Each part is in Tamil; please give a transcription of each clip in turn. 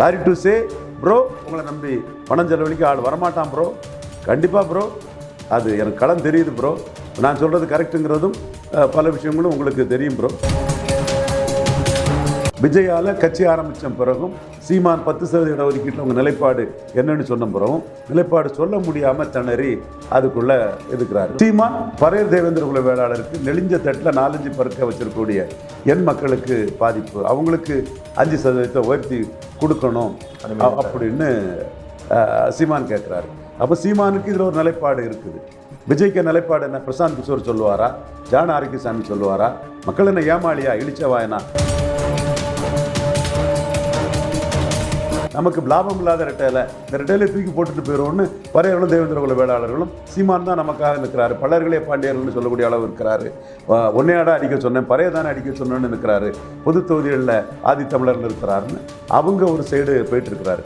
சாரி டு சே ப்ரோ உங்களை நம்பி பணம் செலவழிக்க ஆள் வரமாட்டான் ப்ரோ கண்டிப்பாக ப்ரோ அது எனக்கு களம் தெரியுது ப்ரோ நான் சொல்கிறது கரெக்டுங்கிறதும் பல விஷயங்களும் உங்களுக்கு தெரியும் ப்ரோ விஜயால கட்சி ஆரம்பித்த பிறகும் சீமான் பத்து சதவீத இடஒதுக்கீட்டில் உங்கள் நிலைப்பாடு என்னன்னு சொன்ன பிறகும் நிலைப்பாடு சொல்ல முடியாமல் திணறி அதுக்குள்ள எதுக்குறாரு? சீமான் பரையர் தேவேந்திர குல வேளாளருக்கு நெளிஞ்ச தட்டில் நாலஞ்சு பருக்க வச்சிருக்கக்கூடிய என் மக்களுக்கு பாதிப்பு. அவங்களுக்கு அஞ்சு சதவீதத்தை உயர்த்தி கொடுக்கணும் அப்படின்னு சீமான் கேட்குறாரு அப்போ சீமானுக்கு இதில் ஒரு நிலைப்பாடு இருக்குது. விஜய்க்கு நிலைப்பாடு என்ன? பிரசாந்த் கிஷோர் சொல்லுவாரா? ஜான ஆரோக்கியசாமி சொல்லுவாரா? மக்கள் என்ன ஏமாளியா? இழிச்சவாயனா நமக்கு லாபம் இல்லாத ரெட்டையில இந்த ரெட்டையில தூக்கி போட்டுட்டு போயிடுவோம்னு பறையர்களும் தேவேந்திரகுல வேளாளர்களும் சீமான் தான் நமக்காக நிற்கிறாரு. பலர்களே பாண்டியர்கள்னு சொல்லக்கூடிய அளவு இருக்கிறாரு ஒன்னையாடா அடிக்க சொன்னேன் பறைய தானே அடிக்க சொன்னேன்னு இருக்கிறாரு பொது தொகுதிகளில் ஆதித்தமிழர்னு இருக்கிறாருன்னு அவங்க ஒரு சைடு போயிட்டு இருக்கிறாரு.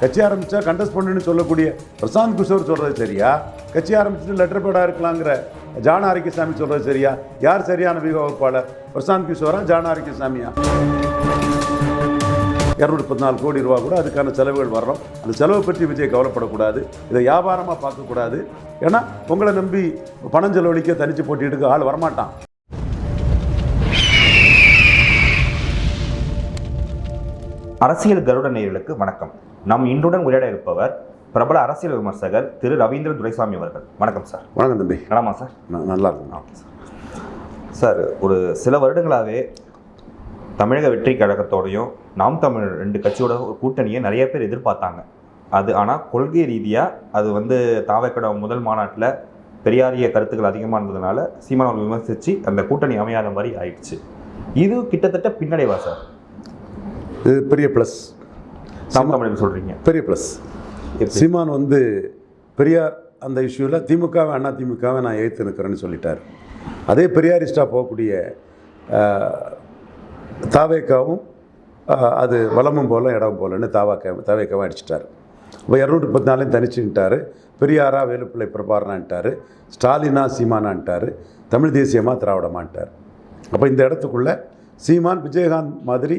கட்சி ஆரம்பிச்சா கண்டஸ்ட் பண்ணுன்னு சொல்லக்கூடிய பிரசாந்த் கிஷோர் சொல்றது சரியா? கட்சி ஆரம்பிச்சுட்டு லெட்டர் பேடா இருக்கலாங்கிற ஜான ஆரோக்கியசாமி சொல்றது சரியா? யார் சரியான வியூக வகுப்பாளர்? பிரசாந்த் கிஷோரா ஜான ஆரோக்கியசாமியா இரநூத்தி பதினாலு கோடி ரூபா கூட அதுக்கான செலவுகள் வர்றோம். அந்த செலவை பற்றி விஜய் கவலைப்படக்கூடாது. இதை வியாபாரமாக பார்க்கக்கூடாது. ஏன்னா உங்களை நம்பி பணம் செலவழிக்க தனிச்சு போட்டிட்டு ஆள் வரமாட்டான். அரசியல் கருட நேயர்களுக்கு வணக்கம். நாம் இன்றுடன் உரையாட இருப்பவர் பிரபல அரசியல் விமர்சகர் திரு ரவீந்திர துரைசாமி அவர்கள். வணக்கம் சார். வணக்கம் தம்பி. நலமா சார்? நல்லா இருக்கும் சார். ஒரு சில வருடங்களாகவே தமிழக வெற்றி கழகத்தோடையும் நாம் தமிழ் ரெண்டு கட்சியோட ஒரு கூட்டணியை நிறைய பேர் எதிர்பார்த்தாங்க. அது ஆனால் கொள்கை ரீதியாக அது வந்து தாவேக்கட முதல் மாநாட்டில் பெரியாரிய கருத்துக்கள் அதிகமாக இருந்ததுனால சீமான் அவர்கள் விமர்சித்து அந்த கூட்டணி அமையாத மாதிரி ஆயிடுச்சு. இது கிட்டத்தட்ட பின்னடைவா சார்? இது பெரிய ப்ளஸ் தமிழ் சொல்கிறீங்க பெரிய ப்ளஸ் சீமான் வந்து பெரியார் அந்த இஷ்யூவில் திமுகவை அண்ணா திமுகவை நான் எழுத்து நிற்கிறேன்னு சொல்லிட்டார். அதே பெரியாரிஸ்டாக போகக்கூடிய தாவேக்காவும் அது வளமும் போல இடம் போலன்னு தாவாக்க தாவேக்காவும் அடிச்சிட்டார். இப்போ இரநூற்றி பத்து நாளையும் தனிச்சுட்டார் பெரியாரா வேலுப்பிள்ளை பிரபாரனான்ட்டார் ஸ்டாலினா சீமானான்ட்டார். தமிழ் தேசியமாக திராவிடமான்ட்டார். அப்போ இந்த இடத்துக்குள்ளே சீமான் விஜயகாந்த் மாதிரி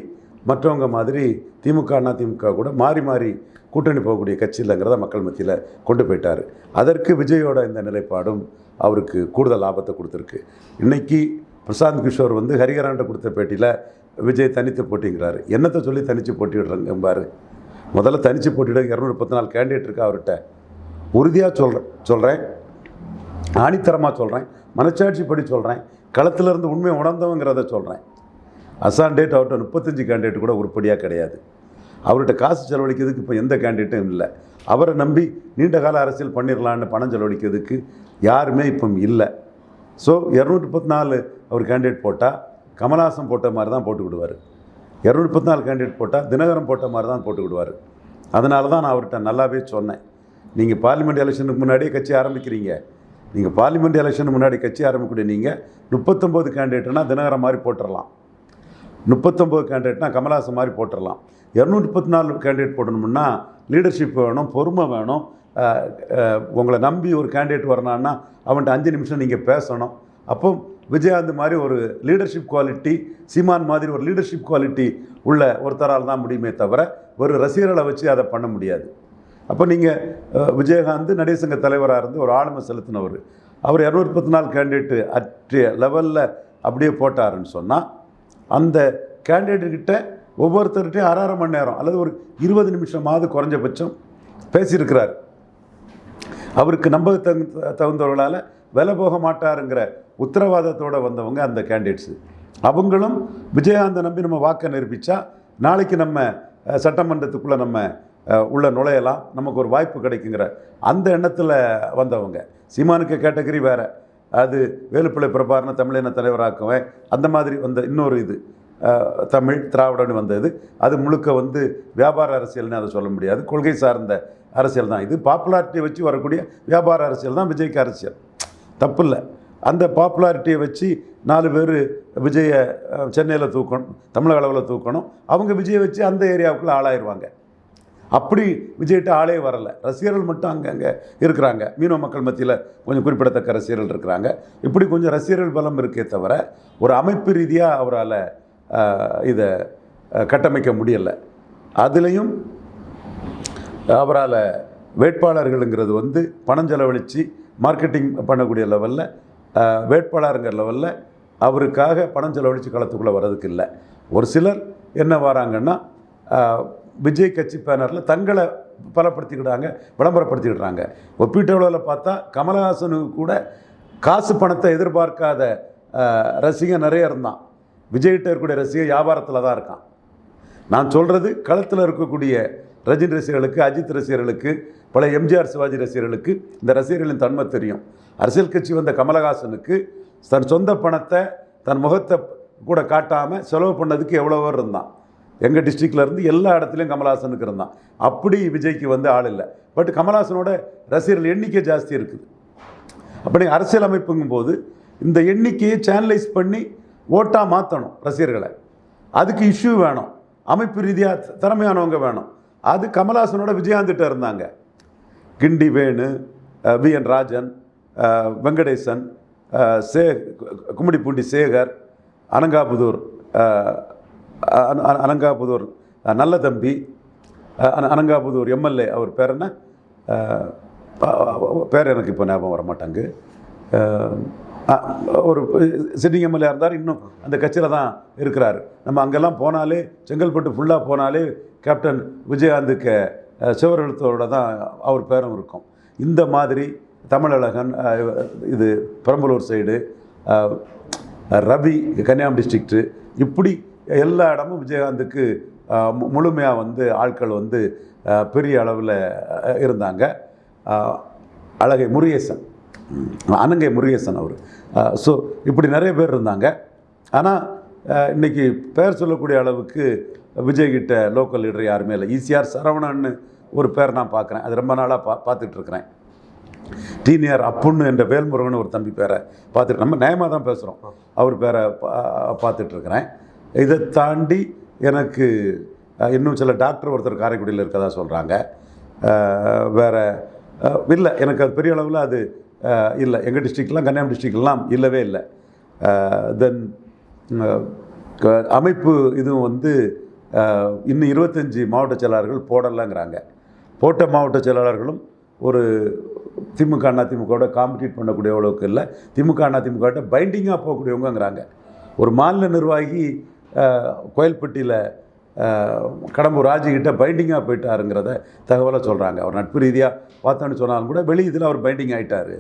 மற்றவங்க மாதிரி திமுக அண்ணா திமுக கூட மாறி மாறி கூட்டணி போகக்கூடிய கட்சி இல்லைங்கிறத மக்கள் மத்தியில் கொண்டு போயிட்டார். அதற்கு விஜயோட இந்த நிலைப்பாடும் அவருக்கு கூடுதல் லாபத்தை கொடுத்துருக்கு. இன்றைக்கி பிரசாந்த் கிஷோர் வந்து ஹரிகரான்ட்ட கொடுத்த பேட்டியில் விஜய் தனித்து போட்டிங்கிறாரு. என்னத்தை சொல்லி தனித்து போட்டிடுறாங்க பாரு முதல்ல தனித்து போட்டியிட இரநூறு பத்து நாலு கேண்டிடேட் இருக்கா அவர்கிட்ட? உறுதியாக சொல்கிறேன் சொல்கிறேன் ஆணித்தரமாக சொல்கிறேன் மனச்சாட்சி படி சொல்கிறேன் களத்திலிருந்து உண்மை உணர்ந்தவங்கிறத சொல்கிறேன் அசான் டேட் அவர்கிட்ட முப்பத்தஞ்சு கேண்டிடேட் கூட உருப்படியாக கிடையாது. அவர்கிட்ட காசு செலவழிக்கிறதுக்கு இப்போ எந்த கேண்டிடேட்டும் இல்லை. அவரை நம்பி நீண்ட கால அரசியல் பண்ணிடலான்னு பணம் செலவழிக்கிறதுக்கு யாருமே இப்போ இல்லை. ஸோ இரநூத்தி முப்பத்தி நாலு அவர் கேண்டிடேட் போட்டால் கமலஹாசன் போட்ட மாதிரி தான் போட்டு விடுவார். இரநூத்தி முப்பத்தி நாலு கேண்டிடேட் போட்டால் தினகரன் போட்ட மாதிரி தான் போட்டு விடுவார். அதனால தான் நான் அவர்கிட்ட நல்லாவே சொன்னேன். நீங்கள் பார்லிமெண்ட் எலெக்ஷனுக்கு முன்னாடியே கட்சி ஆரம்பிக்கிறீங்க. நீங்கள் பார்லிமெண்ட் எலெக்ஷனுக்கு முன்னாடி கட்சி ஆரம்பிக்கூடிய நீங்கள் முப்பத்தொம்போது கேண்டிடேட்னா தினகரன் மாதிரி போட்டுடலாம் முப்பத்தொம்போது கேண்டிடேட்னா கமல்ஹாசன் மாதிரி போட்டுடலாம் இரநூத்தி முப்பத்தி நாலு கேண்டிடேட் போடணும்னா லீடர்ஷிப் வேணும் பொறுமை வேணும். உங்களை நம்பி ஒரு கேண்டிடேட் வரணும்னா அவன்கிட்ட அஞ்சு நிமிஷம் நீங்கள் பேசணும். அப்போ விஜயகாந்த் மாதிரி ஒரு லீடர்ஷிப் குவாலிட்டி சீமான் மாதிரி ஒரு லீடர்ஷிப் குவாலிட்டி உள்ள ஒருத்தரால் தான் முடியுமே தவிர ஒரு ரசிகர்களை வச்சு அதை பண்ண முடியாது. அப்போ நீங்கள் விஜயகாந்த் நடிகர் சங்க தலைவராக இருந்து ஒரு ஆளுமை செலுத்தினவர். அவர் இரநூத்தி பத்து நாலு கேண்டிடேட்டு அற்ற லெவலில் அப்படியே போட்டாருன்னு சொன்னால் அந்த கேண்டிடேட்டுக்கிட்ட ஒவ்வொருத்தர்கிட்டையும் அரை அரை மணி நேரம் அல்லது ஒரு இருபது நிமிஷமாவது குறைஞ்சபட்சம் பேசியிருக்கிறார். அவருக்கு நம்ப தகுந்த தகுந்தவர்களால் விலை போக மாட்டாருங்கிற உத்தரவாதத்தோடு வந்தவங்க அந்த கேண்டிடேட்ஸு. அவங்களும் விஜயகாந்தை நம்பி நம்ம வாக்கை நிரூபித்தா நாளைக்கு நம்ம சட்டமன்றத்துக்குள்ளே நம்ம உள்ள நுழையலாம். நமக்கு ஒரு வாய்ப்பு கிடைக்குங்கிற அந்த எண்ணத்தில் வந்தவங்க. சீமானுக்கு கேட்டகரி வேறு. அது வேலுப்பிள்ளை பிரபாரனை தமிழின தலைவராக்குவேன். அந்த மாதிரி வந்த இன்னொரு இது தமிழ் திராவிடன்னு வந்தது. அது முழுக்க வந்து வியாபார அரசியல்னு அதை சொல்ல முடியாது. கொள்கை சார்ந்த அரசியல் தான் இது. பாப்புலாரிட்டியை வச்சு வரக்கூடிய வியாபார அரசியல் தான் விஜய்க்கு அரசியல். தப்பு இல்லை அந்த பாப்புலாரிட்டியை வச்சு நாலு பேர் விஜயை சென்னையில் தூக்கணும் தமிழக அளவில் தூக்கணும். அவங்க விஜயை வச்சு அந்த ஏரியாவுக்குள்ளே ஆளாயிருவாங்க. அப்படி விஜய்கிட்ட ஆளே வரலை. ரசிகர்கள் மட்டும் அங்கங்கே இருக்கிறாங்க. மீனவ மக்கள் மத்தியில் கொஞ்சம் குறிப்பிடத்தக்க ரசிகர்கள் இருக்கிறாங்க. இப்படி கொஞ்சம் ரசிகர்கள் பலம் இருக்கே தவிர ஒரு அமைப்பு ரீதியாக அவரால் இதை கட்டமைக்க முடியலை. அதுலேயும் அவரால் வேட்பாளர்களுங்கிறது வந்து பணம் செலவழித்து மார்க்கெட்டிங் பண்ணக்கூடிய லெவலில் வேட்பாளருங்கிற லெவலில் அவருக்காக பணம் செலவழித்து களத்துக்குள்ளே வர்றதுக்கு இல்லை. ஒரு சிலர் என்ன வராங்கன்னா விஜய் கட்சி பேனரில் தங்களை பலப்படுத்திக்கிட்டாங்க விளம்பரப்படுத்திக்கிட்டாங்க. ஒப்பீட்டளவில் பார்த்தா கமலஹாசனுக்கு கூட காசு பணத்தை எதிர்பார்க்காத ரசிகன் நிறைய இருந்தான். விஜய்கிட்ட இருக்கக்கூடிய ரசிகன் வியாபாரத்தில் தான் இருக்கான். நான் சொல்கிறது களத்தில் இருக்கக்கூடிய ரஜினி ரசிகர்களுக்கு அஜித் ரசிகர்களுக்கு பல எம்ஜிஆர் சிவாஜி ரசிகர்களுக்கு இந்த ரசிகர்களின் தன்மை தெரியும். அரசியல் கட்சி வந்த கமலஹாசனுக்கு தன் சொந்த பணத்தை தன் முகத்தை கூட காட்டாமல் செலவு பண்ணதுக்கு எவ்வளோ பேர் இருந்தான். எங்கள் டிஸ்ட்ரிக்ட்லேருந்து எல்லா இடத்துலையும் கமல்ஹாசனுக்கு இருந்தான். அப்படி விஜய்க்கு வந்து ஆள் இல்லை. பட் கமல்ஹாசனோட ரசிகர்கள் எண்ணிக்கை ஜாஸ்தி இருக்குது. அப்படி அரசியலமைப்புங்கும் போது இந்த எண்ணிக்கையை சேனலைஸ் பண்ணி ஓட்டாக மாற்றணும் ரசிகர்களை. அதுக்கு இஷ்யூ வேணும். அமைப்பு ரீதியாக திறமையானவங்க வேணும். அது கமலஹாசனோட விஜயாந்திட்ட இருந்தாங்க. கிண்டி வேணு வி என் ராஜன் வெங்கடேசன் சே கும்மிடிப்பூண்டி சேகர் அனங்காபுதூர் அனங்காபுதூர் நல்ல தம்பி அனங்காபுதூர் எம்எல்ஏ அவர் பேர் என்ன? பேர் எனக்கு இப்போ ஞாபகம் வர மாட்டாங்க ஒரு சிட்டிங் எம்எல்ஏ இருந்தார் இன்னும் அந்த கட்சியில் தான் இருக்கிறார். நம்ம அங்கெல்லாம் போனாலே செங்கல்பட்டு ஃபுல்லாக போனாலே கேப்டன் விஜயகாந்துக்கு சிவரெழுத்தோட தான் அவர் பேரும் இருக்கும். இந்த மாதிரி தமிழழகன் இது பெரம்பலூர் சைடு ரவி கன்னியாகுமரி டிஸ்ட்ரிக்ட்டு இப்படி எல்லா இடமும் விஜயகாந்துக்கு முழுமையாக வந்து ஆட்கள் வந்து பெரிய அளவில் இருந்தாங்க. அழகை முருகேசன். அனங்கை முருகேசன் அவர். ஸோ இப்படி நிறைய பேர் இருந்தாங்க. ஆனால் இன்னைக்கு பேர் சொல்லக்கூடிய அளவுக்கு விஜய் கிட்ட லோக்கல் லீடர் யாருமே இல்லை. ஈசிஆர் சரவணன்னு ஒரு பேர் நான் பார்க்குறேன் அது ரொம்ப நாளாக பா பார்த்துட்டு இருக்கிறேன் டீனியர் அப்புன்னு என்ற வேல்முருகன் ஒரு தம்பி பேரை பார்த்துட்டு நம்ம நியாயமாக தான் பேசுகிறோம் அவர் பேரை பார்த்துட்ருக்குறேன் இதை தாண்டி எனக்கு இன்னும் சில டாக்டர் ஒருத்தர் காரைக்குடியில் இருக்கதா சொல்கிறாங்க வேறு இல்லை எனக்கு அது பெரிய அளவில் அது இல்லை. எங்கள் டிஸ்ட்ரிக்ட்லாம் கன்னியாகுமரி டிஸ்ட்ரிக்ட்லாம் இல்லவே இல்லை. தென் அமைப்பு இதுவும் வந்து இன்னும் இருபத்தஞ்சி மாவட்ட செயலாளர்கள் போடலைங்கிறாங்க. போட்ட மாவட்ட செயலாளர்களும் ஒரு திமுக அண்ணா திமுகவோட காம்படிட் பண்ணக்கூடிய அளவுக்கு இல்லை. திமுக அண்ணா திமுகவோட பைண்டிங்காக போகக்கூடியவங்கங்கிறாங்க. ஒரு மாநில நிர்வாகி கோயில்பட்டியில் கடம்பூர் ராஜுக்கிட்ட பைண்டிங்காக போயிட்டாருங்கிறத தகவலை சொல்கிறாங்க அவர் நட்பு ரீதியாக பார்த்தோன்னு சொன்னாலும் கூட வெளி இதில் அவர் பைண்டிங் ஆகிட்டார்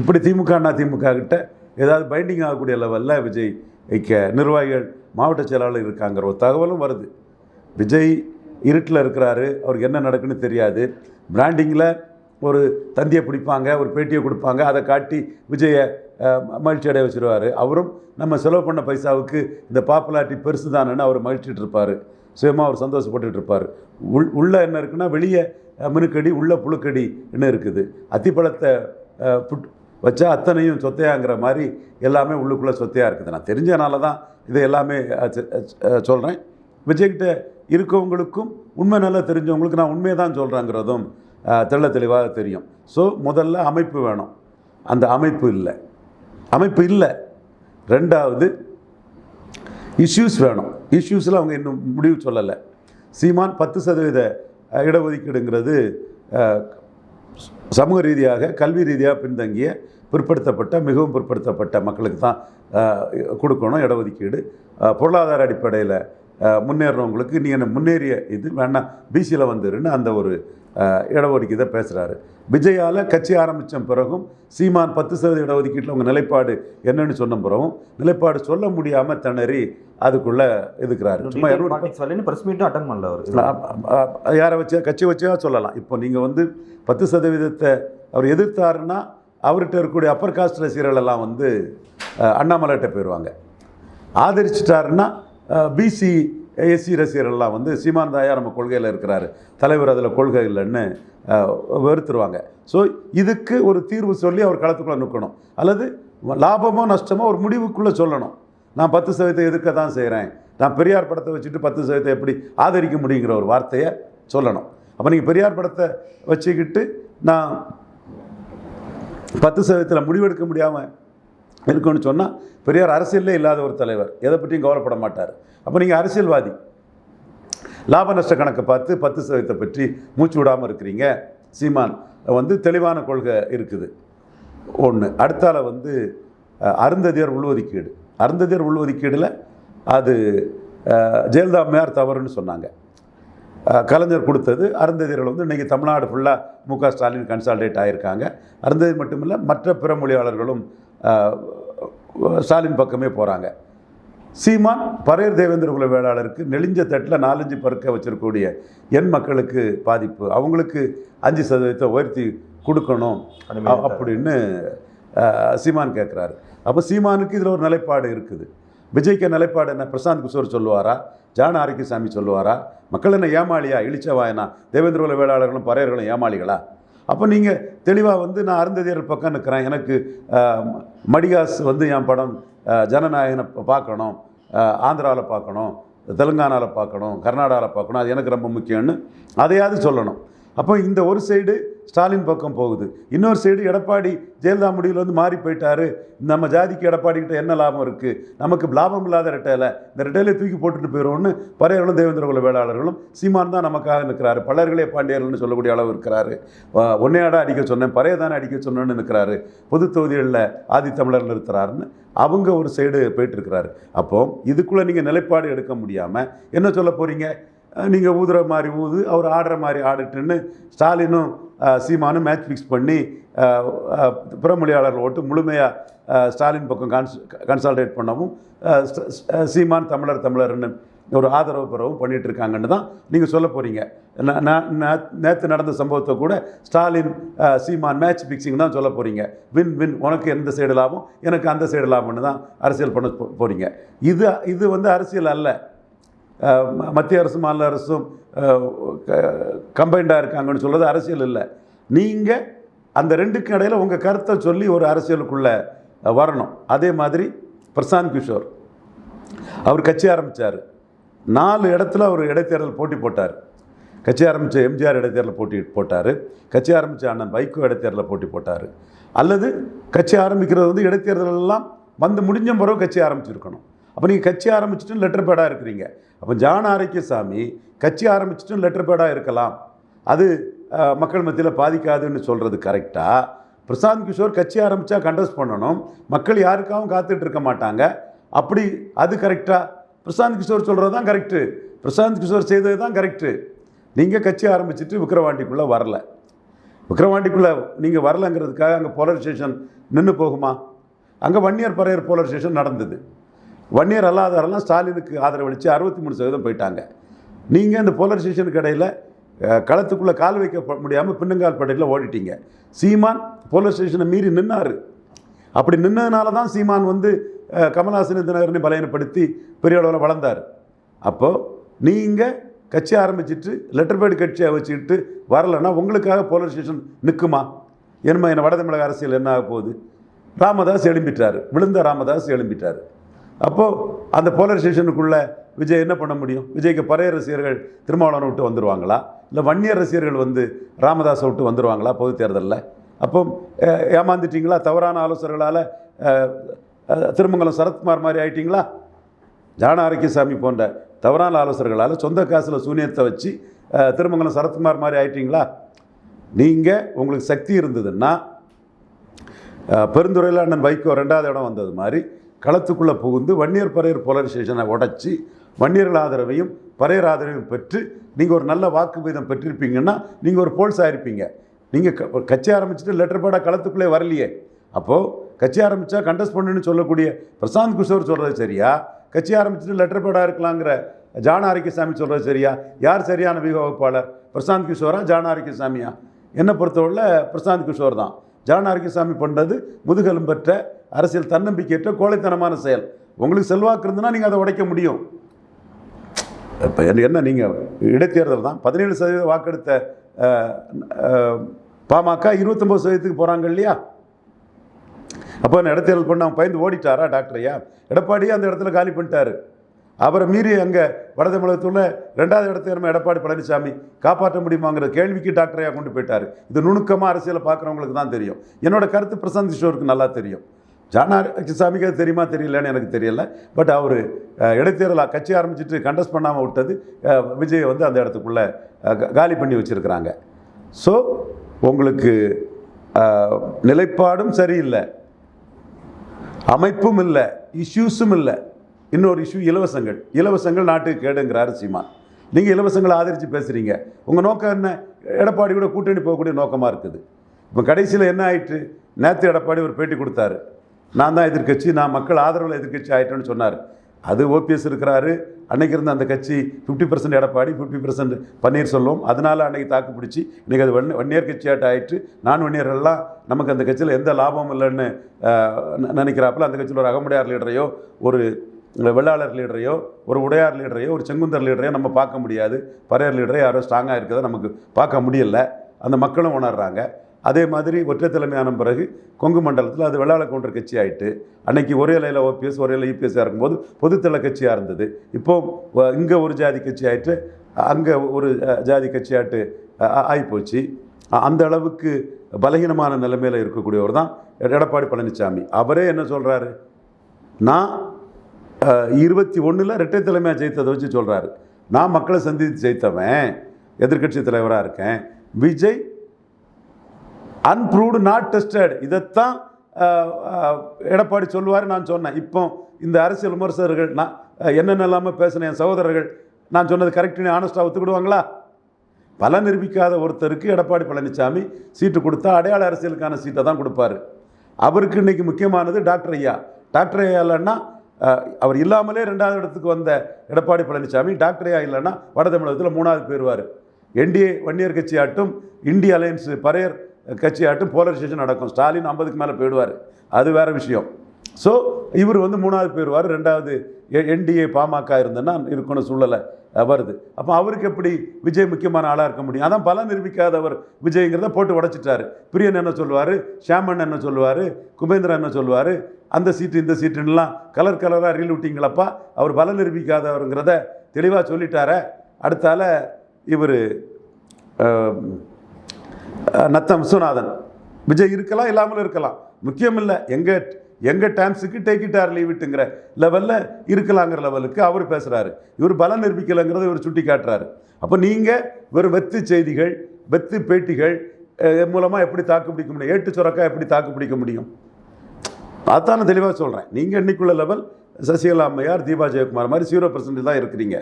இப்படி திமுக அண்ணா திமுக கிட்ட ஏதாவது பைண்டிங் ஆகக்கூடிய லெவலில் விஜய் வைக்க நிர்வாகிகள் மாவட்ட செயலாளர் இருக்காங்கிற ஒரு தகவலும் வருது. விஜய் இருட்டில் இருக்கிறாரு. அவருக்கு என்ன நடக்குன்னு தெரியாது. பிராண்டிங்கில் ஒரு தந்தியை பிடிப்பாங்க ஒரு பேட்டியை கொடுப்பாங்க. அதை காட்டி விஜயை மகிழ்ச்சி அடைய வச்சுருவார். அவரும் நம்ம செலவு பண்ண பைசாவுக்கு இந்த பாப்புலாரிட்டி பெருசு தானேன்னு அவர் மகிழ்ச்சிட்டு இருப்பார் சுயமாக அவர் சந்தோஷப்பட்டுட்டு இருப்பார் உள் உள்ளே என்ன இருக்குன்னா வெளியே மினுக்கடி உள்ளே புழுக்கடி என்ன இருக்குது? அத்திப்பழத்தை புட் வச்சா அத்தனையும் சொத்தையாங்கிற மாதிரி எல்லாமே உள்ளுக்குள்ளே சொத்தையாக இருக்குது. நான் தெரிஞ்சனால தான் இதை எல்லாமே சொல்கிறேன் விஜய்கிட்ட இருக்கவங்களுக்கும் உண்மை நல்லா தெரிஞ்சவங்களுக்கு நான் உண்மையை தான் சொல்கிறேங்கிறதும் தெள்ள தெளிவாக தெரியும். ஸோ முதல்ல அமைப்பு வேணும். அந்த அமைப்பு இல்லை. அமைப்பு இல்லை. ரெண்டாவது இஷ்யூஸ் வேணும். இஷ்யூஸில் அவங்க இன்னும் முடிவு சொல்லலை. சீமான் பத்து சதவீத இடஒதுக்கீடுங்கிறது சமூக ரீதியாக கல்வி ரீதியாக பின்தங்கிய பிற்படுத்தப்பட்ட மிகவும் பிற்படுத்தப்பட்ட மக்களுக்கு தான் கொடுக்கணும் இடஒதுக்கீடு. பொருளாதார அடிப்படையில் முன்னேறினவங்களுக்கு நீ என்ன முன்னேறிய இது வேணாம். பிசியில் வந்துருன்னு அந்த ஒரு இடஒதுக்கீதை பேசுகிறாரு விஜயால் கட்சி ஆரம்பித்த பிறகும் சீமான் பத்து சதவீத இடஒதுக்கீட்டில் உங்கள் நிலைப்பாடு என்னன்னு சொன்ன பிறகும் நிலைப்பாடு சொல்ல முடியாமல் திணறி அதுக்குள்ளே இருக்கிறாரு சும்மா பிரஸ் மீட்டும் அட்டன் பண்ணல அவர். யாரை வச்சு கட்சி வச்சா சொல்லலாம். இப்போ நீங்கள் வந்து பத்து சதவீதத்தை அவர் எதிர்த்தாருன்னா அவர்கிட்ட இருக்கக்கூடிய அப்பர் காஸ்ட் ரசிகர்கள் எல்லாம் வந்து அண்ணாமலைகிட்ட போயிடுவாங்க ஆதரிச்சிட்டாருன்னா பிசி எஸ்சி ரசிகர்கள்லாம் வந்து சீமான் தாயா நம்ம கொள்கையில் இருக்கிறாரு. தலைவர் அதில் கொள்கை இல்லைன்னு வெறுத்துருவாங்க. ஸோ இதுக்கு ஒரு தீர்வு சொல்லி அவர் களத்துக்குள்ளே நிற்கணும் அல்லது லாபமோ நஷ்டமோ ஒரு முடிவுக்குள்ளே சொல்லணும். நான் பத்து சதவீதத்தை எதிர்க்க தான் செய்கிறேன் நான் பெரியார் படத்தை வச்சுட்டு பத்து சதவீதத்தை எப்படி ஆதரிக்க முடியுங்கிற ஒரு வார்த்தையை சொல்லணும். அப்போ நீங்கள் பெரியார் படத்தை வச்சுக்கிட்டு நான் பத்து சதவீதத்தில் முடிவெடுக்க முடியாமல் இருக்குன்னு சொன்னால் பெரியார் அரசியல்லே இல்லாத ஒரு தலைவர். எதை பற்றியும் கவலைப்பட மாட்டார். அப்போ நீங்கள் அரசியல்வாதி. லாப நஷ்ட கணக்கை பார்த்து பத்து சதவீதத்தை பற்றி மூச்சு விடாமல் இருக்கிறீங்க. சீமான் வந்து தெளிவான கொள்கை இருக்குது. ஒன்று அடுத்தால வந்து அருந்ததியர் உள்ஒதுக்கீடு. அருந்ததியர் உள்ஒதுக்கீடில் அது ஜெயலலிதா அம்மையார் தவறுன்னு சொன்னாங்க. கலைஞர் கொடுத்தது அருந்ததியர்கள் வந்து இன்றைக்கி தமிழ்நாடு ஃபுல்லாக மு க ஸ்டாலின் கன்சால்டேட் ஆகியிருக்காங்க அருந்ததி மட்டுமில்லை மற்ற பிற மொழியாளர்களும் ஸ்டாலின் பக்கமே போகிறாங்க சீமான் பரையர் தேவேந்திர குல வேளாளருக்கு நெளிஞ்ச தட்டில் நாலஞ்சு பருக்க வச்சிருக்கக்கூடிய எண் மக்களுக்கு பாதிப்பு. அவங்களுக்கு அஞ்சு சதவீதத்தை உயர்த்தி கொடுக்கணும் அப்படின்னு சீமான் கேட்குறாரு அப்போ சீமானுக்கு இதில் ஒரு நிலைப்பாடு இருக்குது. விஜய்க்கு நிலைப்பாடு என்ன? பிரசாந்த் கிஷோர் சொல்லுவாரா? ஜான ஆரோக்கியசாமி சொல்லுவாரா? மக்கள் என்ன ஏமாளியா? இழிச்சவாயனா தேவேந்திர குல வேளாளர்களும் பறையர்களும் ஏமாளிகளா? அப்போ நீங்கள் தெளிவாக வந்து நான் அருந்ததியர் பக்கம் நிற்கிறேன் எனக்கு மடிகாஸ் வந்து என் படம் ஜனநாயகனை பார்க்கணும் ஆந்திராவில் பார்க்கணும் தெலுங்கானாவில் பார்க்கணும் கர்நாடகாவில் பார்க்கணும் அது எனக்கு ரொம்ப முக்கியம்னு அதையாவது சொல்லணும். அப்போ இந்த ஒரு சைடு ஸ்டாலின் பக்கம் போகுது. இன்னொரு சைடு எடப்பாடி ஜெயலலிதா முடிவில் வந்து மாறி போயிட்டாரு. நம்ம ஜாதிக்கு எடப்பாடி கிட்ட என்ன லாபம் இருக்குது நமக்கு லாபம் இல்லாத ரெட்டையில் இந்த ரெட்டையிலே தூக்கி போட்டுட்டு போயிடுவோம்னு பறையர்களும் தேவேந்திரகுல வேளாளர்களும் சீமான் தான் நமக்காக நிற்கிறாரு. பலர்களே பாண்டியர்கள்னு சொல்லக்கூடிய அளவு இருக்கிறாரு. ஒன்னையாடா அடிக்க சொன்னேன் பறைய தானே அடிக்க சொன்னேன்னு நிற்கிறாரு. பொது தொகுதிகளில் ஆதித்தமிழர் நிறுத்துறாருன்னு அவங்க ஒரு சைடு போயிட்டு இருக்கிறாரு. அப்போ இதுக்குள்ளே நீங்கள் நிலைப்பாடு எடுக்க முடியாமல் என்ன சொல்ல போகிறீங்க நீங்கள் ஊதுற மாதிரி ஊது அவர் ஆடுற மாதிரி ஆடிட்டுன்னு ஸ்டாலினும் சீமானும் மேட்ச் ஃபிக்ஸ் பண்ணி புறமொழியாளர் ஓட்டு முழுமையாக ஸ்டாலின் பக்கம் கான்ஸ் கன்சால்டேட் பண்ணவும் சீமான் தமிழர் தமிழர்னு ஒரு ஆதரவு பெறவும் பண்ணிட்டு இருக்காங்கன்னு தான் நீங்கள் சொல்ல போகிறீங்க நேற்று நடந்த சம்பவத்தை கூட ஸ்டாலின் சீமான் மேட்ச் ஃபிக்ஸிங் தான் சொல்ல போகிறீங்க வின் வின் உனக்கு எந்த சைடு லாபம் எனக்கு அந்த சைடு லாபம்னு தான் அரசியல் பண்ண போ- இது இது வந்து அரசியல் அல்ல. மத்திய அரசும் மாநில அரசும் கம்பைண்டாக இருக்காங்கன்னு சொல்கிறது அரசியல் இல்லை. நீங்கள் அந்த ரெண்டுக்கு இடையில் உங்கள் கருத்தை சொல்லி ஒரு அரசியலுக்குள்ளே வரணும். அதே மாதிரி பிரசாந்த் கிஷோர். அவர் கட்சி ஆரம்பித்தார் நாலு இடத்துல அவர் இடைத்தேர்தல் போட்டி போட்டார். கட்சி ஆரம்பித்த எம்ஜிஆர் இடைத்தேர்தல் போட்டி போட்டார். கட்சி ஆரம்பித்த அண்ணன் வைகோ இடைத்தேர்தலில் போட்டி போட்டார். அல்லது கட்சி ஆரம்பிக்கிறது வந்து இடைத்தேர்தல் எல்லாம் வந்து முடிஞ்ச பிறகு கட்சி ஆரம்பிச்சிருக்கணும். அப்போ நீங்கள் கட்சி ஆரம்பிச்சுட்டு லெட்டர் பேடாக இருக்கிறீங்க. அப்போ ஜான ஆரோக்கியசாமி கட்சி ஆரம்பிச்சிட்டும் லெட்டர் பேடாக இருக்கலாம். அது மக்கள் மத்தியில் பாதிக்காதுன்னு சொல்கிறது கரெக்டாக பிரசாந்த் கிஷோர் கட்சி ஆரம்பித்தா கண்டஸ்ட் பண்ணணும். மக்கள் யாருக்காகவும் காத்துட்டு இருக்க மாட்டாங்க. அப்படி அது கரெக்டாக பிரசாந்த் கிஷோர் சொல்கிறது தான் கரெக்டு பிரசாந்த் கிஷோர் செய்தது தான் கரெக்டு நீங்கள் கட்சி ஆரம்பிச்சிட்டு விக்ரவாண்டிக்குள்ளே வரல. விக்ரவாண்டிக்குள்ளே நீங்கள் வரலங்கிறதுக்காக அங்கே போலரைசேஷன் நின்று போகுமா? அங்கே வன்னியர் பறையர் போலரைசேஷன் நடந்தது. வன்னியர் அல்லாதாரெல்லாம் ஸ்டாலினுக்கு ஆதரவளித்து அறுபத்தி மூணு சதவீதம் போயிட்டாங்க. நீங்கள் இந்த போலரைசேஷனுக்கு இடையில் களத்துக்குள்ளே கால் வைக்க முடியாமல் பின்னங்கால் படையில் ஓடிட்டீங்க. சீமான் போலரைசேஷனை மீறி நின்னார். அப்படி நின்னதுனால தான் சீமான் வந்து கமல்ஹாசன் தினகரனை பலையனப்படுத்தி பெரிய அளவில் வளர்ந்தார். அப்போது நீங்கள் கட்சி ஆரம்பிச்சிட்டு லெட்டர் பேடு கட்சியை வச்சுக்கிட்டு வரலைன்னா உங்களுக்காக போலரைசேஷன் நிற்குமா என்னமா என்ன வட தமிழக அரசியல் என்ன ஆக போகுது? ராமதாஸ் எழும்பிட்டார். விழுந்த ராமதாஸ் எழும்பிட்டார். அப்போது அந்த போலரைசேஷனுக்குள்ளே விஜய் என்ன பண்ண முடியும்? விஜய்க்கு பறைய ரசிகர்கள் திருமாவளவனை விட்டு வந்துருவாங்களா? இல்லை வன்னியர் ரசிகர்கள் வந்து ராமதாஸை விட்டு வந்துருவாங்களா பொது தேர்தலில்? அப்போ ஏமாந்துட்டிங்களா ஏமாந்துட்டீங்களா? தவறான ஆலோசகர்களால் திருமங்கலம் சரத்குமார் மாதிரி ஆயிட்டிங்களா? ஜான ஆரோக்கியசாமி போன்ற தவறான ஆலோசகர்களால் சொந்த காசில் சூனியத்தை வச்சு திருமங்கலம் சரத்குமார் மாதிரி ஆயிட்டிங்களா? நீங்கள் உங்களுக்கு சக்தி இருந்ததுன்னா பெருந்துறையில் அண்ணன் வைகோ ரெண்டாவது இடம் வந்தது மாதிரி களத்துக்குள்ளே புகுந்து வன்னியர் பறையர் போலரைசேஷனை உடச்சி வன்னியர்கள் ஆதரவையும் பறையர் ஆதரவையும் பெற்று நீங்கள் ஒரு நல்ல வாக்கு வீதம் பெற்றிருப்பீங்கன்னா நீங்கள் ஒரு போல்ஸ் ஆயிருப்பீங்க நீங்கள் க கட்சி ஆரம்பிச்சுட்டு லெட்டர் பேடாக களத்துக்குள்ளே வரலையே. அப்போது கட்சி ஆரம்பித்தா கண்டஸ்ட் பண்ணுன்னு சொல்லக்கூடிய பிரசாந்த் கிஷோர் சொல்கிறது சரியா? கட்சி ஆரம்பிச்சுட்டு லெட்டர் பேடாக இருக்கலாங்கிற ஜான ஆரோக்கியசாமி சொல்கிறது சரியா? யார் சரியான வியூக வகுப்பாளர் பிரசாந்த் கிஷோரா ஜான ஆரோக்கியசாமியா? என்னை பொறுத்தவரையில் பிரசாந்த் கிஷோர் தான். ஜனநாயகசாமி பண்ணுறது பண்ணது முதுகெலும்பற்ற அரசியல் தன்னம்பிக்கையற்ற கோழைத்தனமான செயல். உங்களுக்கு செல்வாக்கு இருந்ததுன்னா நீங்கள் அதை உடைக்க முடியும். இப்போ என்ன நீங்கள் இடைத்தேர்தல் தான். பதினேழு சதவீத வாக்கெடுத்த பாமக இருபத்தொம்பது சதவீதத்துக்கு போகிறாங்க இல்லையா? அப்போ அந்த இடைத்தேர்தல் பண்ண அவன் பயந்து ஓடிட்டாரா டாக்டர் ஐயா? எடப்பாடியே அந்த இடத்துல காலி பண்ணிட்டாரு. அவரை மீறி அங்கே வட தமிழகத்தில் ரெண்டாவது இடத்துல நம்ம எடப்பாடி பழனிசாமி காப்பாற்ற முடியுமாங்கிற கேள்விக்கு டாக்டரையாக கொண்டு போயிட்டார். இது நுணுக்கமாக அரசியலை பார்க்குறவங்களுக்கு தான் தெரியும். என்னோட கருத்து பிரசாந்த் கிஷோருக்கு நல்லா தெரியும். ஜானா அது தெரியுமா தெரியலன்னு எனக்கு தெரியல. பட் அவர் இடைத்தேர்தல் கட்சி ஆரம்பிச்சிட்டு கண்டஸ்ட் பண்ணாமல் விட்டது விஜயை வந்து அந்த இடத்துக்குள்ளே காலி பண்ணி வச்சுருக்கிறாங்க. ஸோ உங்களுக்கு நிலைப்பாடும் சரியில்லை. அமைப்பும் இல்லை. இஷ்யூஸும் இல்லை. இன்னொரு இஷ்யூ இலவசங்கள். இலவசங்கள் நாட்டுக்கு கேடுங்கிறாரு சீமான். நீங்கள் இலவசங்களை ஆதரித்து பேசுகிறீங்க உங்கள் நோக்கம் என்ன? எடப்பாடி கூட கூட்டணி போகக்கூடிய நோக்கமாக இருக்குது. இப்போ கடைசியில் என்ன ஆயிட்டு நேற்று எடப்பாடி ஒரு பேட்டி கொடுத்தாரு. நான் தான் எதிர்க்கட்சி நான் மக்கள் ஆதரவில் எதிர்க்கட்சி ஆகிட்டேன்னு சொன்னார். அது ஓபிஎஸ் இருக்கிறாரு. அன்றைக்கி இருந்த அந்த கட்சி fifty percent Edappadi fifty percent சொல்லுவோம் அதனால் அன்றைக்கி தாக்கு பிடிச்சி இன்றைக்கி அது ஒன் இயர் கட்சியாட்ட ஆகிட்டு நான் வன்னியர்கள்லாம் நமக்கு அந்த கட்சியில் எந்த லாபமும் இல்லைன்னு ஆஹ், நினைக்கிறாப்புல அந்த கட்சியில் ஒரு அகமுடையார் லீடரையோ ஒரு வெள்ளாளர் லீடரையோ ஒரு உடையார் லீடரையோ ஒரு செங்குந்தர் லீடரையோ நம்ம பார்க்க முடியாது. பறையர் லீடரை யாரோ ஸ்ட்ராங்காக இருக்கிறத நமக்கு பார்க்க முடியல. அந்த மக்களும் உணர்றாங்க. அதே மாதிரி ஒற்றை தலைமையான பிறகு கொங்கு மண்டலத்தில் அது வெள்ளாள கவுண்டர் கட்சி ஆகிட்டு அன்னைக்கு ஒரே இலையில் ஓபிஎஸ் ஒரே இலையில் யூபிஎஸ்ஸாக இருக்கும்போது பொதுத்தள கட்சியாக இருந்தது. இப்போ இங்கே ஒரு ஜாதி கட்சி ஆயிட்டு அங்கே ஒரு ஜாதி கட்சியாட்டு ஆகிப்போச்சு அந்த அளவுக்கு பலகீனமான நிலைமையில் இருக்கக்கூடியவர் தான் எடப்பாடி பழனிசாமி அவரே என்ன சொல்கிறாரு நான் இருபத்தி ஒன்றில் ரெட்டை தலைமையாக ஜெயித்ததை வச்சு சொல்கிறாரு நான் மக்களை சந்தித்து ஜெயித்தவன் எதிர்க்கட்சி தலைவராக இருக்கேன். விஜய் அன்ப்ரூவ்டு நாட் டெஸ்டட் இதைத்தான் எடப்பாடி சொல்லுவார் நான் சொன்னேன். இப்போ இந்த அரசியல் விமர்சகர்கள் நான் என்னென்ன இல்லாமல் பேசின என் சகோதரர்கள் நான் சொன்னது கரெக்டுன்னு ஆனஸ்டாக ஒத்துக்கிடுவாங்களா? பல நிரூபிக்காத ஒருத்தருக்கு எடப்பாடி பழனிசாமி சீட்டு கொடுத்தா அடையாள அரசியலுக்கான சீட்டை தான் கொடுப்பாரு. அவருக்கு இன்றைக்கி முக்கியமானது டாக்டர் ஐயா. டாக்டர் ஐயா இல்லைன்னா அவர் இல்லாமலே ரெண்டாவது இடத்துக்கு வந்த எடப்பாடி பழனிசாமி டாக்டரே ஐயா இல்லைன்னா வட தமிழகத்தில் மூணாவது போயிடுவார் என்டிஏ வன்னியர் கட்சி ஆட்டும் இந்திய அலையன்ஸ் பறையர் கட்சி ஆட்டும் போலரைசேஷன் நடக்கும். ஸ்டாலின் ஐம்பதுக்கு மேலே போயிடுவார். அது வேற விஷயம். ஸோ இவர் வந்து மூணாவது போயிடுவார் ரெண்டாவது என்டிஏ பாமக இருந்தேன்னா இருக்கணும் சூழலை வருது. அப்போ அவருக்கு எப்படி விஜய் முக்கியமான ஆளாக இருக்க முடியும்? அதான் பலன் நிரூபிக்காதவர் விஜய்ங்கிறத போட்டு உடைச்சிட்டாரு. பிரியன் என்ன சொல்லுவார்? ஷியாமன் என்ன சொல்லுவார்? குபேந்திரன் என்ன சொல்லுவார்? அந்த சீட்டு இந்த சீட்டுன்னெலாம் கலர் கலராக ரீல் விட்டிங்களப்பா அவர் பலன் நிரூபிக்காதவருங்கிறத தெளிவாக சொல்லிட்டார. அடுத்தால இவர் நத்தம் விஸ்வநாதன். விஜய் இருக்கலாம் இல்லாமல் இருக்கலாம். முக்கியம் இல்லை எங்கள் எங்கள் டைம்ஸுக்கு டேக் இட் ஆர் லீவ் இட்டுங்கிற லெவலில் இருக்கலாங்கிற லெவலுக்கு அவர் பேசுகிறாரு இவர் பலம் நிரூபிக்கலைங்கிறத இவர் சுட்டி காட்டுறாரு. அப்போ நீங்கள் வெறும் வெத்து செய்திகள் வெத்து பேட்டிகள் மூலமாக எப்படி தாக்கு பிடிக்க முடியும்? ஏட்டு சுரக்கா எப்படி தாக்கு பிடிக்க முடியும்? அதான் நான் தெளிவாக சொல்கிறேன் நீங்கள் இன்னைக்குள்ள லெவல் சசிகலா அம்மையார் தீபா ஜெயக்குமார் மாதிரி ஜீரோ பர்சன்டேஜ் தான் இருக்கிறீங்க.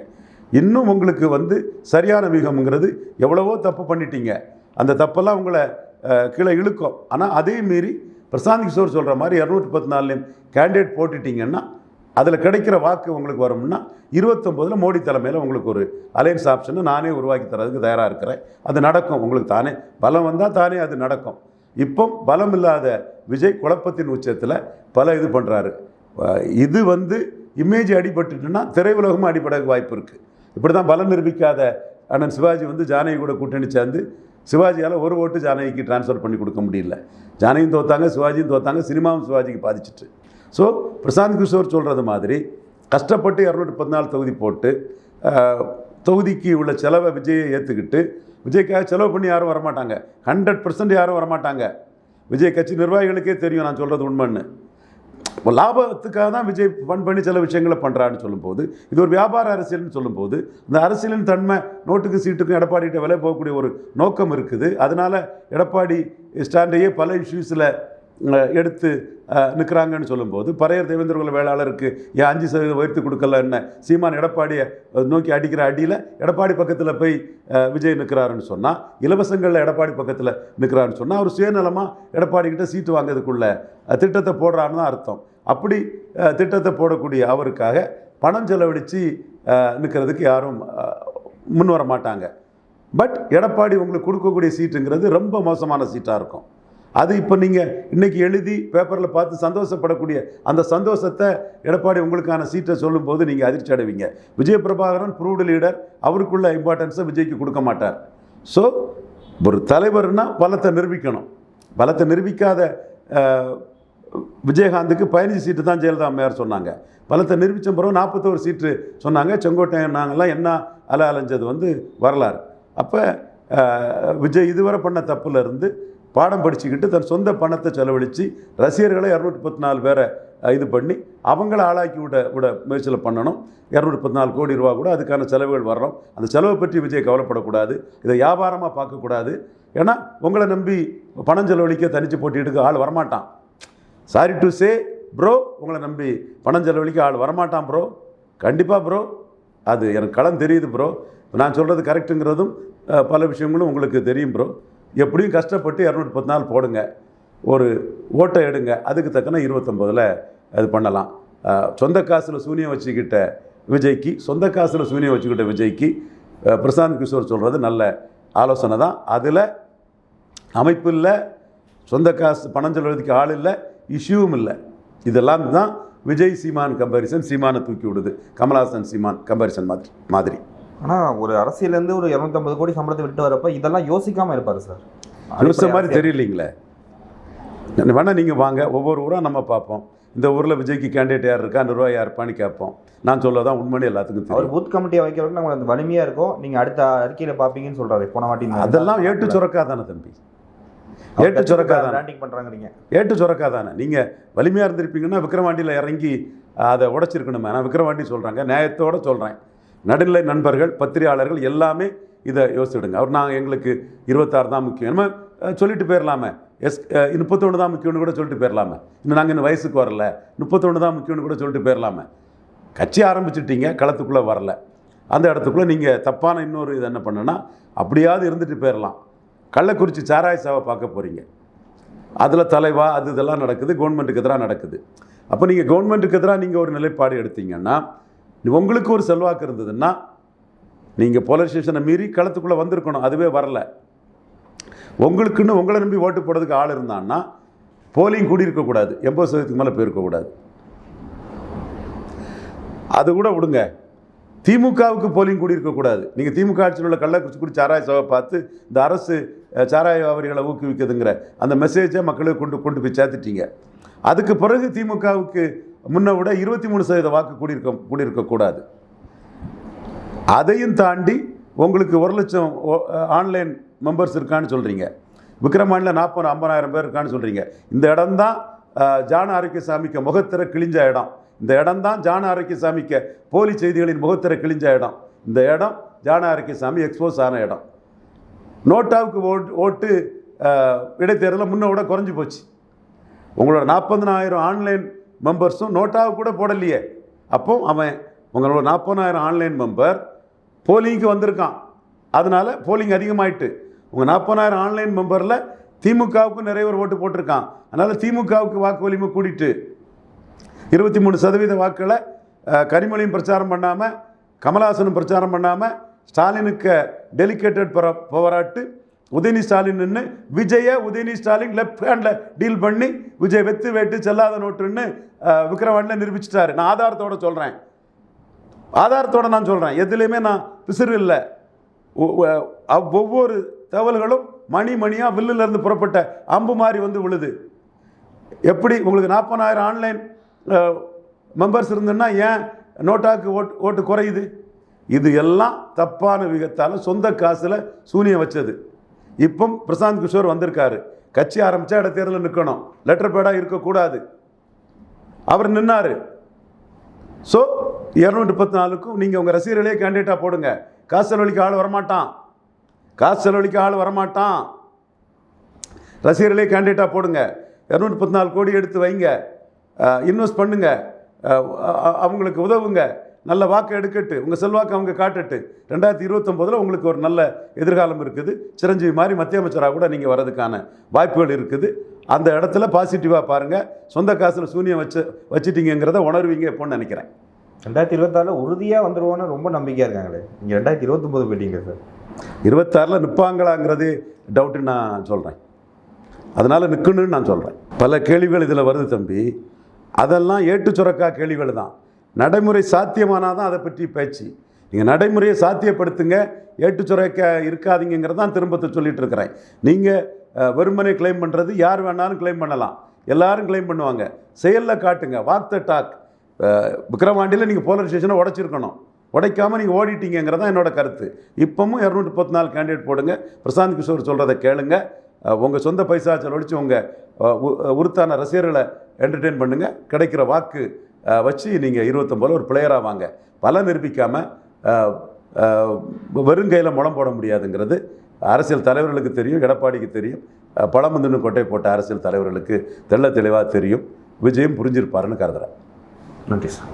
இன்னும் உங்களுக்கு வந்து சரியான வியூகம்ங்கிறது எவ்வளவோ தப்பு பண்ணிட்டீங்க. அந்த தப்பெல்லாம் உங்களை கீழே இழுக்கும். ஆனால் அதே மீறி பிரசாந்த் கிஷோர் சொல்கிற மாதிரி இரநூத்தி பத்து கேண்டிடேட் போட்டுட்டீங்கன்னா அதில் கிடைக்கிற வாக்கு உங்களுக்கு வரும்னா இருபத்தொம்போதில் மோடி தலைமையில் உங்களுக்கு ஒரு அலையன்ஸ் ஆப்ஷனை நானே உருவாக்கி தரதுக்கு தயாராக இருக்கிறேன். அது நடக்கும். உங்களுக்கு தானே பலம் வந்தால் தானே அது நடக்கும். இப்போ பலம் இல்லாத விஜய் குழப்பத்தின் உச்சத்தில் பல இது பண்ணுறாரு இது வந்து இமேஜ் அடிபட்டுட்டுன்னா திரையுலகமும் அடிபட வாய்ப்பு இருக்குது இப்படி தான் பலம் நிரூபிக்காத அண்ணன் சிவாஜி வந்து ஜானகி கூட கூட்டணி சேர்ந்து சிவாஜியால் ஒரு ஓட்டு ஜானகிக்கு ட்ரான்ஸ்ஃபர் பண்ணி கொடுக்க முடியல. ஜானகியும் தோத்தாங்க சிவாஜியும் தோத்தாங்க சினிமாவும் சிவாஜிக்கு பாதிச்சிட்டு. ஸோ பிரசாந்த் கிஷோர் சொல்கிறது மாதிரி கஷ்டப்பட்டு இரநூற்றி பதினாலு தொகுதி போட்டு தொகுதிக்கு உள்ள செலவை விஜயை ஏற்றுக்கிட்டு விஜய்க்காக செலவு பண்ணி யாரும் வரமாட்டாங்க. ஹண்ட்ரட் பர்சன்ட் யாரும் வரமாட்டாங்க. விஜய் கட்சி நிர்வாகிகளுக்கே தெரியும் நான் சொல்கிறது உண்மைன்னு. லாபத்துக்காக தான் விஜய் ஃபண்ட் பண்ணி சில விஷயங்களை பண்ணுறான்னு சொல்லும்போது இது ஒரு வியாபார அரசியல்னு சொல்லும்போது இந்த அரசியலின் தன்மை நோட்டுக்கு சீட்டுக்கும் எடப்பாடிகிட்ட விலை போகக்கூடிய ஒரு நோக்கம் இருக்குது. அதனால் எடப்பாடி ஸ்டாண்டையே பல இஷ்யூஸில் எடுத்து நிற்கிறாங்கன்னு சொல்லும்போது பறையர் தேவேந்திர குல வேளாளருக்கு ஏன் அஞ்சு சதவீதம் உயர்த்தி கொடுக்கல என்ன? சீமான் எடப்பாடியை நோக்கி அடிக்கிற அடியில் எடப்பாடி பக்கத்தில் போய் விஜய் நிற்கிறாருன்னு சொன்னால் இலவசங்களில் எடப்பாடி பக்கத்தில் நிற்கிறாருன்னு சொன்னால் அவர் சுயநலமாக எடப்பாடிக்கிட்ட சீட்டு வாங்கிறதுக்குள்ள திட்டத்தை போடுறான்னு தான் அர்த்தம். அப்படி திட்டத்தை போடக்கூடிய அவருக்காக பணம் செலவழித்து நிற்கிறதுக்கு யாரும் முன் வர மாட்டாங்க. பட் எடப்பாடி உங்களுக்கு கொடுக்கக்கூடிய சீட்டுங்கிறது ரொம்ப மோசமான சீட்டாக இருக்கும். அது இப்போ நீங்கள் இன்றைக்கி எழுதி பேப்பரில் பார்த்து சந்தோஷப்படக்கூடிய அந்த சந்தோஷத்தை எடப்பாடி உங்களுக்கான சீட்டை சொல்லும்போது நீங்கள் அதிர்ச்சி அடைவீங்க. விஜய பிரபாகரன் ப்ரூவ்டு லீடர் அவருக்குள்ள இம்பார்ட்டன்ஸை விஜய்க்கு கொடுக்க மாட்டார். ஸோ ஒரு தலைவர்னால் பலத்தை நிரூபிக்கணும். பலத்தை நிரூபிக்காத விஜயகாந்துக்கு பதினஞ்சு சீட்டு தான் ஜெயலலிதா அம்மையார் சொன்னாங்க. பலத்தை நிரூபித்த பிறகு நாற்பத்தோரு சீட்டு சொன்னாங்க. செங்கோட்டையன் நாங்கள்லாம் என்ன அல அலைஞ்சது வந்து வரலாறு. அப்போ விஜய் இதுவரை பண்ண தப்புலேருந்து பாடம் படிச்சுக்கிட்டு தன் சொந்த பணத்தை செலவழித்து ரசிகர்களை இரநூத்தி பத்து நாலு பேரை இது பண்ணி அவங்கள ஆளாக்கி விட விட முயற்சியில் பண்ணணும். இரநூத்தி பத்து நாலு கோடி ரூபா கூட அதுக்கான செலவுகள் வர்றோம். அந்த செலவை பற்றி விஜய் கவலைப்படக்கூடாது. இதை வியாபாரமாக பார்க்கக்கூடாது. ஏன்னா உங்களை நம்பி பணம் செலவழிக்க தனித்து போட்டிட்டுக்கு ஆள் வரமாட்டான். சாரி டு சே ப்ரோ உங்களை நம்பி பணம் செலவழிக்க ஆள் வரமாட்டான் ப்ரோ கண்டிப்பாக ப்ரோ அது எனக்கு களம் தெரியுது ப்ரோ நான் சொல்கிறது கரெக்டுங்கிறதும் பல விஷயங்களும் உங்களுக்கு தெரியும் ப்ரோ எப்படியும் கஷ்டப்பட்டு இரநூத்தி பத்து நாள் போடுங்க. ஒரு ஓட்டை எடுங்க. அதுக்கு தக்கன இருபத்தொம்போதில் அது பண்ணலாம். சொந்த காசில் சூனியம் வச்சுக்கிட்ட விஜய்க்கு சொந்த காசில் சூனியம் வச்சுக்கிட்ட விஜய்க்கு பிரசாந்த் கிஷோர் சொல்கிறது நல்ல ஆலோசனை தான். அதில் அமைப்பு இல்லை சொந்த காசு பணம் செலவழிக்க ஆள் இல்லை இஷ்யூவும் இல்லை. இதெல்லாம் தான் விஜய் சீமான் கம்பாரிசன் சீமானை தூக்கி விடுது. கமலஹாசன் சீமான் கம்பாரிசன் மாதிரி மாதிரி. ஆனால் ஒரு அரசியலேருந்து ஒரு இரநூத்தம்பது கோடி சம்பளத்தை விட்டு வரப்ப இதெல்லாம் யோசிக்காமல் இருப்பார் சார். யோசிச்ச மாதிரி தெரியலீங்களே? வேணால் நீங்கள் வாங்க ஒவ்வொரு ஊராக நம்ம பார்ப்போம். இந்த ஊரில் விஜய்க்கு கேண்டிடேட் யார் இருக்கா நிர்வாகி யார் இருப்பான்னு கேட்போம். நான் சொல்ல தான் உண்மைன்னு எல்லாத்துக்கும் அவர் பூத் கமிட்டியை வைக்கிறவங்க நம்ம அந்த வலிமையாக இருக்கும் நீங்கள் அடுத்த அறிக்கையில் பார்ப்பீங்கன்னு சொல்கிறாரு போன வாட்டி அதெல்லாம் ஏட்டு சுரக்கா தானே தம்பி. ஏட்டு சுரக்கா தானே. பண்ணுறாங்கிறீங்க ஏட்டு சுரக்கா தானே. நீங்கள் வலிமையாக இருந்திருப்பீங்கன்னா விக்ரவாண்டியில் இறங்கி அதை உடைச்சிருக்கணுமே. நான் விக்ரவாண்டி சொல்கிறாங்க நியாயத்தோடு சொல்கிறேன் நடுநிலை நண்பர்கள் பத்திரிகையாளர்கள் எல்லாமே இதை யோசிச்சுடுங்க. அவர் நாங்கள் எங்களுக்கு இருபத்தாறு தான் முக்கியம். நம்ம சொல்லிட்டு போயிடலாமே எஸ் முப்பத்தொன்று தான் முக்கியம்னு கூட சொல்லிட்டு போயிடலாமே இன்னும் நாங்கள் இன்னும் வயசுக்கு வரல. முப்பத்தொன்று தான் முக்கியம்னு கூட சொல்லிட்டு போயிடலாமே கட்சி ஆரம்பிச்சிட்டீங்க களத்துக்குள்ளே வரல. அந்த இடத்துக்குள்ளே நீங்கள் தப்பான இன்னொரு இது என்ன பண்ணுன்னா அப்படியாவது இருந்துட்டு போயிடலாம் கள்ளக்குறிச்சி சாராய சாவை பார்க்க போகிறீங்க அதில் தலைவா அது இதெல்லாம் நடக்குது கவர்மெண்ட்டுக்கு எதிராக நடக்குது. அப்போ நீங்கள் கவர்மெண்ட்டுக்கு எதிராக நீங்கள் ஒரு நிலைப்பாடு எடுத்தீங்கன்னா உங்களுக்கு ஒரு செல்வாக்கு இருந்ததுன்னா நீங்கள் போலீஸ் ஸ்டேஷனை மீறி களத்துக்குள்ளே வந்திருக்கணும். அதுவே வரல. உங்களுக்குன்னு உங்களை நம்பி ஓட்டு போடுறதுக்கு ஆள் இருந்தான்னா போலிங் கூடியிருக்கக்கூடாது எண்பது சதவீதத்துக்கு மேலே போயிருக்கக்கூடாது அது கூட விடுங்க. திமுகவுக்கு போலிங் கூடியிருக்கக்கூடாது நீங்கள் திமுக ஆட்சியில் உள்ள கள்ளக்குறிச்சி குடி சாராய சபை பார்த்து இந்த அரசு சாராய வியாபாரிகளை ஊக்குவிக்குதுங்கிற அந்த மெசேஜை மக்களுக்கு கொண்டு கொண்டு போய் சேர்த்துட்டீங்க. அதுக்கு பிறகு திமுகவுக்கு முன்ன விட இருபத்தி மூணு சதவீத வாக்கு கூடியிருக்க கூடியிருக்கக்கூடாது அதையும் தாண்டி உங்களுக்கு ஒரு லட்சம் ஓ- ஆன்லைன் மெம்பர்ஸ் இருக்கான்னு சொல்கிறீங்க விக்ரமாண்டில் நாற்பது ஐம்பதாயிரம் பேர் இருக்கான்னு சொல்கிறீங்க இந்த இடம் தான் ஜான ஆரோக்கியசாமிக்கு முகத்திர கிழிஞ்ச இடம். இந்த இடம் தான் ஜான ஆரோக்கியசாமிக்கு போலி செய்திகளின் முகத்திர கிழிஞ்ச இடம். இந்த இடம் ஜான ஆரோக்கியசாமி எக்ஸ்போஸ் ஆன இடம். நோட்டாவுக்கு ஓட்டு ஓட்டு இடைத்தேர்தலில் முன்ன விட குறைஞ்சி போச்சு. உங்களோட நாற்பதனாயிரம் ஆன்லைன் மெம்பர்ஸும் நோட்டாவை கூட போடலையே. அப்போ அவன் உங்களோட நாற்பதாயிரம் ஆன்லைன் மெம்பர் போலிங்க்கு வந்திருக்கான். அதனால போலிங் அதிகமாயிட்டு உங்கள் நாற்பதாயிரம் ஆன்லைன் மெம்பரில் திமுகவுக்கு நிறைய பேர் ஓட்டு போட்டிருக்கான். அதனால் திமுகவுக்கு வாக்கு வலிமை கூடிட்டு இருபத்தி மூணு சதவீத வாக்களை கனிமொழியும் பிரச்சாரம் பண்ணாமல் கமலஹாசனும் பிரச்சாரம் பண்ணாமல் ஸ்டாலினுக்கு டெலிகேட்டட் போராட்டு உதயநிதி ஸ்டாலின் நின்று Vijay Udhayanidhi Stalin left handle deal பண்ணி விஜய் வெத்து வேட்டு செல்லாத நோட்டுன்னு விக்ரவாண்டில் நிரூபிச்சிட்டாரு. நான் ஆதாரத்தோட சொல்கிறேன் ஆதாரத்தோட நான் சொல்கிறேன் எதுலேயுமே நான் பிசிறு இல்லை. ஒ- ஒவ்வொரு தகவல்களும் மணி மணியாக வில்லுலேருந்து புறப்பட்ட அம்பு மாதிரி வந்து விழுது. எப்படி உங்களுக்கு நாற்பதாயிரம் ஆன்லைன் மெம்பர்ஸ் இருந்துன்னா ஏன் நோட்டாக்கு ஓட்டு ஓட்டு குறையுது? இது எல்லாம் தப்பான விகத்தால் சொந்த காசில் சூனியம் வச்சது. இப்போ பிரசாந்த் கிஷோர் வந்திருக்காரு. கட்சி ஆரம்பித்தா இட தேர்தலில் நிற்கணும் லெட்டர் பேடாக இருக்கக்கூடாது. அவர் நின்னார். ஸோ இரநூத்தி பத்து நாலுக்கும் நீங்கள் உங்கள் ரசிகர்களே கேண்டிடேட்டாக போடுங்க. காசு செலவழிக்க ஆள் வரமாட்டான். காசு செலவழிக்க ஆள் வரமாட்டான். ரசிகர்களே கேண்டிடேட்டாக போடுங்க. இரநூத்தி பத்து நாலு கோடி எடுத்து வைங்க. இன்வெஸ்ட் பண்ணுங்க. அவங்களுக்கு உதவுங்க. நல்ல வாக்கு எடுக்கட்டு. உங்கள் செல்வாக்கு அவங்க காட்டட்டு. ரெண்டாயிரத்தி இருபத்தொம்போதில் உங்களுக்கு ஒரு நல்ல எதிர்காலம் இருக்குது. சிரஞ்சீவி மாதிரி மத்திய அமைச்சராக கூட நீங்கள் வர்றதுக்கான வாய்ப்புகள் இருக்குது. அந்த இடத்துல பாசிட்டிவாக பாருங்கள் சொந்த காசில் சூனியம் வச்சு வச்சிட்டீங்கிறத உணர்வீங்க எப்போன்னு நினைக்கிறேன். ரெண்டாயிரத்தி இருபத்தாறில் உறுதியாக வந்துருவோன்னு ரொம்ப நம்பிக்கையாக இருக்காங்களே. நீங்கள் ரெண்டாயிரத்தி இருபத்தொம்போது போயிட்டீங்க சார். இருபத்தாறில் நிற்பாங்களாங்கிறது டவுட்டுன்னு நான் சொல்கிறேன் அதனால் நிற்கணும்னு நான் சொல்கிறேன் பல கேள்விகள் இதில் வருது தம்பி. அதெல்லாம் ஏட்டு சுரக்கா கேள்விகள் தான். நடைமுறை சாத்தியமானால் தான் அதை பற்றி பேச்சு. நீங்கள் நடைமுறையை சாத்தியப்படுத்துங்க ஏட்டு சுரக்கா இருக்காதீங்கிறது தான் திரும்பத்தை சொல்லிட்டு இருக்கிறேன் நீங்கள் வெறுமனை கிளைம் பண்ணுறது யார் வேணாலும் கிளைம் பண்ணலாம். எல்லாரும் கிளைம் பண்ணுவாங்க. செயலில் காட்டுங்க. வாக் த டாக் விக்ரவாண்டியில் நீங்கள் போலீஸ் ஸ்டேஷனை உடைச்சிருக்கணும். உடைக்காமல் நீங்கள் ஓடிட்டீங்கிறதான் தான் என்னோட கருத்து. இப்போவும் இரநூத்தி பத்து நாலு கேண்டிடேட் போடுங்க. பிரசாந்த் கிஷோர் சொல்கிறத கேளுங்க. உங்கள் சொந்த பைசா செலவழித்து உங்கள் உருத்தான ரசிகர்களை என்டர்டெயின் பண்ணுங்கள் கிடைக்கிற வாக்கு வச்சு நீங்கள் இருபத்தொம்பதுல ஒரு பிளேயராக வாங்க. பல நிரூபிக்காமல் வெறுங்கையில் முளம் போட முடியாதுங்கிறது அரசியல் தலைவர்களுக்கு தெரியும் எடப்பாடிக்கு தெரியும். அஹ், பழமுந்துன்னு கொட்டை போட்ட அரசியல் தலைவர்களுக்கு தெள்ள தெளிவாக தெரியும். விஜயும் புரிஞ்சிருப்பாருன்னு கருதுகிறேன் நன்றி சார்.